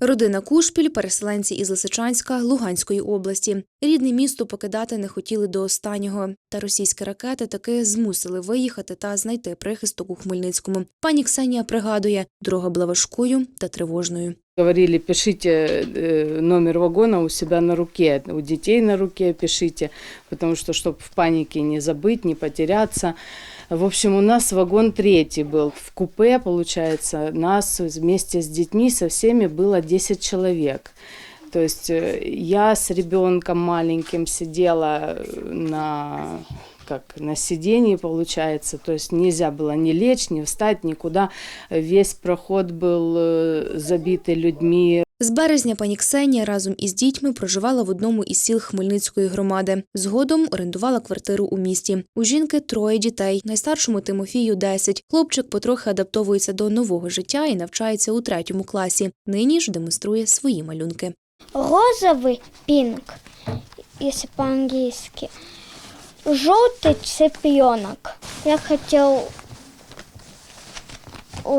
Родина Кушпіль, переселенці із Лисичанська, Луганської області. Рідне місто покидати не хотіли до останнього. Та російські ракети таки змусили виїхати та знайти прихисток у Хмельницькому. Пані Ксенія пригадує, дорога була важкою та тривожною. Говорили, пишите э, номер вагона у себя на руке, у детей на руке пишите, потому что, чтобы в панике не забыть, не потеряться. В общем, у нас вагон третий был. В купе, получается, нас вместе с детьми, со всеми было 10 человек. То есть э, я с ребенком маленьким сидела на как на сидении получается, то есть нельзя было ни лечь, ни встать, никуда. Весь проход был э, забитый людьми, З березня пані Ксенія разом із дітьми проживала в одному із сіл Хмельницької громади. Згодом орендувала квартиру у місті. У жінки троє дітей. Найстаршому Тимофію 10. Хлопчик потрохи адаптовується до нового життя і навчається у третьому класі. Нині ж демонструє свої малюнки. розовый пинк, если по-английски. Желтый цыпленок. Я хотел ой,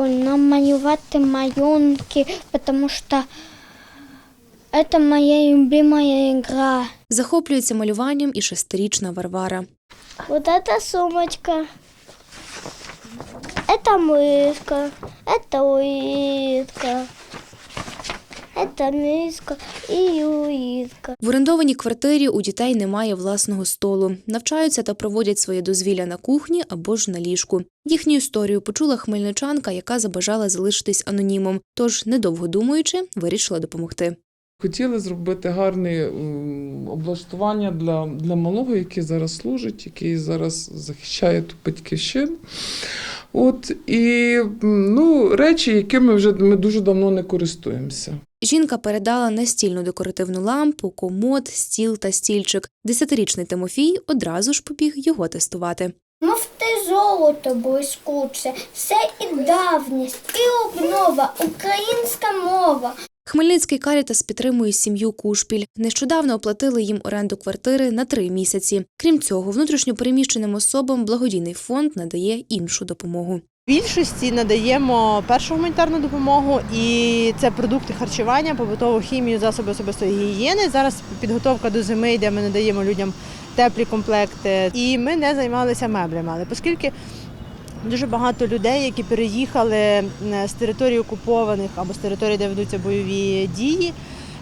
намалювати малюнки, потому что это моя любимая игра. Захоплюється малюванням і шестирічна Варвара. Вот эта сумочка. Это мышка. Это улитка. Это миска і улитка. В орендованій квартирі у дітей немає власного столу. Навчаються та проводять своє дозвілля на кухні або ж на ліжку. Їхню історію почула хмельничанка, яка забажала залишитись анонімом. Тож, недовго думаючи, вирішила допомогти. Хотіли зробити гарне облаштування для, для малого, який зараз служить, який зараз захищає ту батьківщину. От і ну, речі, якими вже ми дуже давно не користуємося. Жінка передала настільну декоративну лампу, комод, стіл та стільчик. Десятирічний Тимофій одразу ж побіг його тестувати. Мовте золото блискуче, все і давність, і обнова, українська мова. Хмельницький Карітас підтримує сім'ю Кушпіль. Нещодавно оплатили їм оренду квартири на три місяці. Крім цього, внутрішньопереміщеним особам благодійний фонд надає іншу допомогу. більшості надаємо першу гуманітарну допомогу, і це продукти харчування, побутову хімію, засоби особистої гігієни. Зараз підготовка до зими, де ми надаємо людям теплі комплекти. І ми не займалися меблями. Але оскільки дуже багато людей, які переїхали е, з території окупованих або з території, де ведуться бойові дії.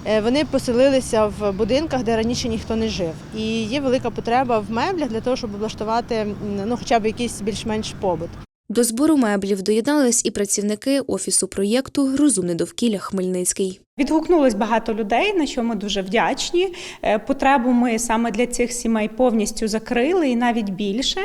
е, Вони поселилися в будинках, де раніше ніхто не жив, і є велика потреба в меблях для того, щоб облаштувати ну, хоча б якийсь більш-менш побут. До збору меблів доєднались і працівники офісу проєкту Розумне довкілля Хмельницький. Відгукнулось багато людей, на що ми дуже вдячні. Е, Потребу ми саме для цих сімей повністю закрили і навіть більше.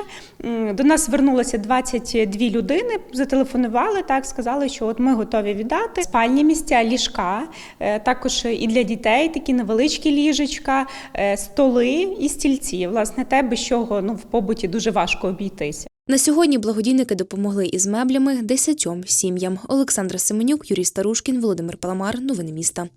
До нас звернулося 22 людини, зателефонували, так сказали, що от ми готові віддати спальні місця, ліжка, е, також і для дітей такі невеличкі ліжечка, е, столи і стільці. Власне, те, без чого ну в побуті дуже важко обійтися. На сьогодні благодійники допомогли із меблями десятьом сім'ям. Олександра Семенюк, Юрій Старушкін, Володимир Паламар. Новини міста.